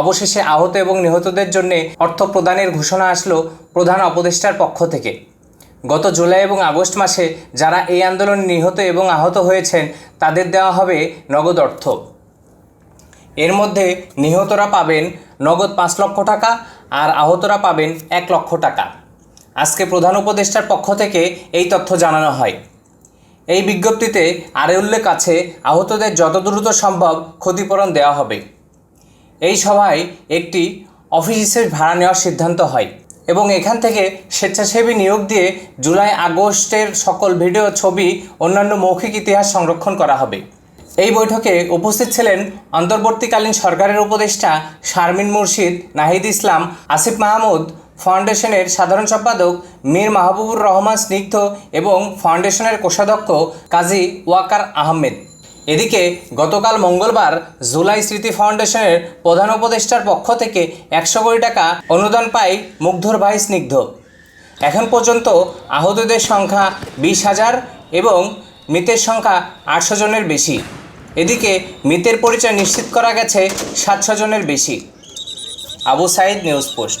অবশেষে আহত এবং নিহতদের জন্য অর্থ প্রদানের ঘোষণা আসলো প্রধান উপদেষ্টার পক্ষ থেকে। গত জুলাই এবং আগস্ট মাসে যারা এই আন্দোলনে নিহত এবং আহত হয়েছেন, তাদের দেওয়া হবে নগদ অর্থ। এর মধ্যে নিহতরা পাবেন নগদ পাঁচ লক্ষ টাকা আর আহতরা পাবেন এক লক্ষ টাকা। আজকে প্রধান উপদেষ্টার পক্ষ থেকে এই তথ্য জানানো হয়। এই বিজ্ঞপ্তিতে আরে উল্লেখ আছে, আহতদের যত দ্রুত সম্ভব ক্ষতিপূরণ দেওয়া হবে। এই সভায় একটি অফিসের ভাড়া নেওয়ার সিদ্ধান্ত হয় এবং এখান থেকে স্বেচ্ছাসেবী নিয়োগ দিয়ে জুলাই আগস্টের সকল ভিডিও, ছবি, অন্যান্য মৌখিক ইতিহাস সংরক্ষণ করা হবে। এই বৈঠকে উপস্থিত ছিলেন অন্তর্বর্তীকালীন সরকারের উপদেষ্টা শারমিন মুর্শিদ, নাহিদ ইসলাম, আসিফ মাহমুদ ফাউন্ডেশনের সাধারণ সম্পাদক মীর মাহবুবুর রহমান স্নিগ্ধ এবং ফাউন্ডেশনের কোষাধ্যক্ষ কাজী ওয়াকার আহমেদ। এদিকে, গতকাল মঙ্গলবার জুলাই স্মৃতি ফাউন্ডেশনের প্রধান উপদেষ্টার পক্ষ থেকে একশো কোটি টাকা অনুদান পায় মুগ্ধর ভাই স্নিগ্ধ। এখন পর্যন্ত আহতদের সংখ্যা বিশ হাজার এবং মৃতের সংখ্যা আটশো জনের বেশি। এদিকে, মৃতের পরিচয় নিশ্চিত করা গেছে সাতশো জনের বেশি। Abu Sayeed, news post.